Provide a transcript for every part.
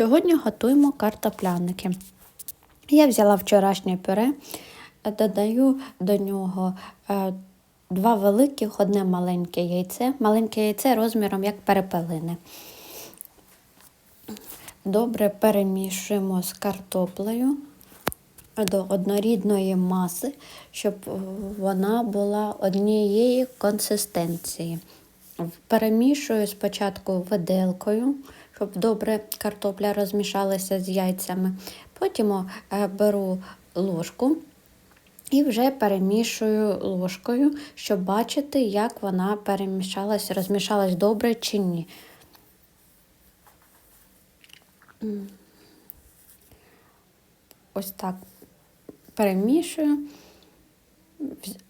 Сьогодні готуємо картопляники. Я взяла вчорашнє пюре, додаю до нього е, два великих, одне маленьке яйце. Маленьке яйце розміром як перепелине. Добре перемішуємо з картоплею до однорідної маси, щоб вона була однієї консистенції. Перемішую спочатку виделкою, щоб добре картопля розмішалася з яйцями. Потім е, беру ложку і вже перемішую ложкою, щоб бачити, як вона перемішалась, розмішалась добре чи ні. Ось так перемішую.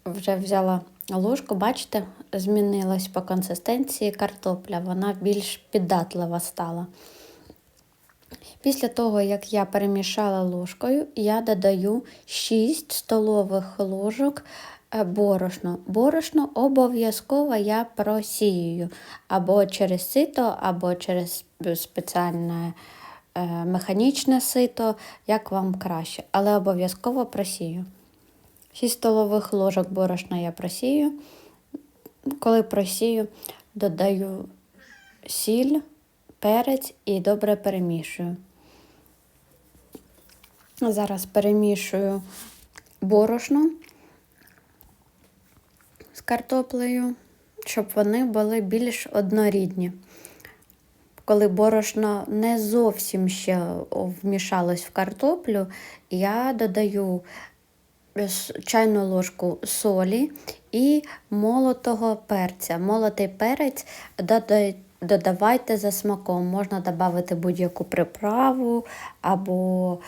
Вже взяла ложку, бачите, змінилась по консистенції картопля, вона більш піддатлива стала. Після того, як я перемішала ложкою, я додаю 6 столових ложок борошну. Борошно обов'язково я просіюю або через сито, або через спеціальне е, механічне сито, як вам краще, але обов'язково просію. 6 столових ложок борошна я просію. Коли просію, додаю сіль, перець і добре перемішую. Зараз перемішую борошно з картоплею, щоб вони були більш однорідні. Коли борошно не зовсім ще вмішалось в картоплю, я додаю чайну ложку солі і молотого перця. Молотий перець додавайте за смаком. Можна додати будь-яку приправу або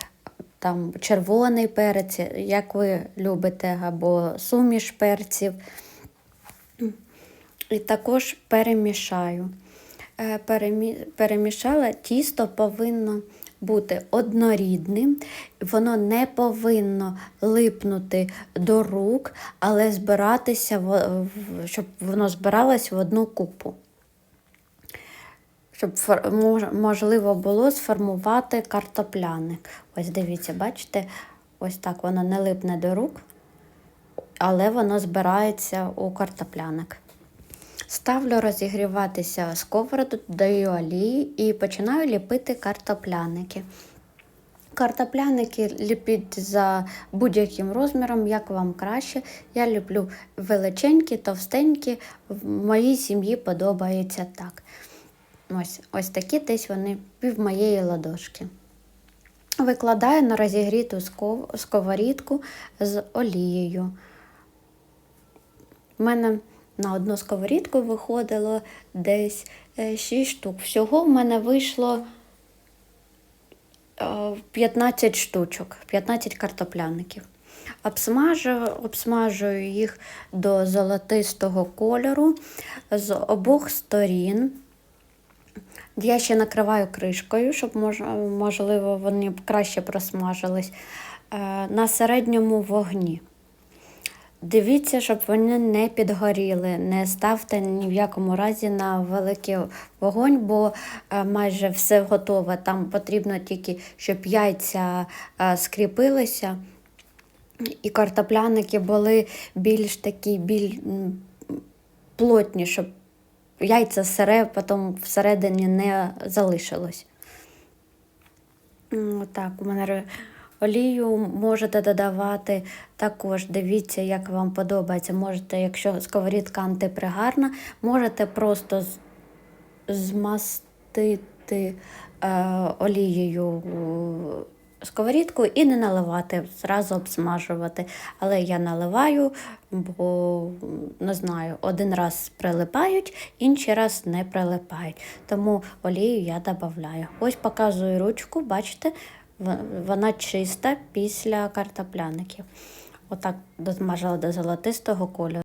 там червоний перець, як ви любите, або суміш перців. І також перемішаю. Е, перемішала, тісто повинно бути однорідним, воно не повинно липнути до рук, але збиратися, щоб воно збиралось в одну купу. Щоб можливо було сформувати картопляник. Ось дивіться, бачите, ось так воно не липне до рук, але воно збирається у картопляник. Ставлю розігріватися сковороду, даю олії і починаю ліпити картопляники. Картопляники ліпіть за будь-яким розміром, як вам краще. Я люблю величенькі, товстенькі, в моїй сім'ї подобається так. Ось ось такі десь вони пів моєї ладошки. Викладаю на розігріту сковорідку з олією. У мене на одну сковорідку виходило десь 6 е, штук. Всього в мене вийшло 15 е, штучок, 15 картопляників. Обсмажую, обсмажую їх до золотистого кольору з обох сторін. Я ще накриваю кришкою, щоб можливо вони краще просмажились е, на середньому вогні. Дивіться, щоб вони не підгоріли, не ставте ні в якому разі на великий вогонь, бо е, майже все готове. Там потрібно тільки, щоб яйця е, скріпилися, і картопляники були більш такі біль плотні, щоб яйця сире, потім всередині не залишилось. Отак, у мене Олію можете додавати також, дивіться, як вам подобається. Можете, якщо сковорідка антипригарна, можете просто змастити е, олією сковорідку і не наливати, зразу обсмажувати. Але я наливаю, бо не знаю, один раз прилипають, інший раз не прилипають. Тому олію я додаю. Ось показую ручку, бачите, вона чиста після картопляників. Отак дозмажила до золотистого кольору.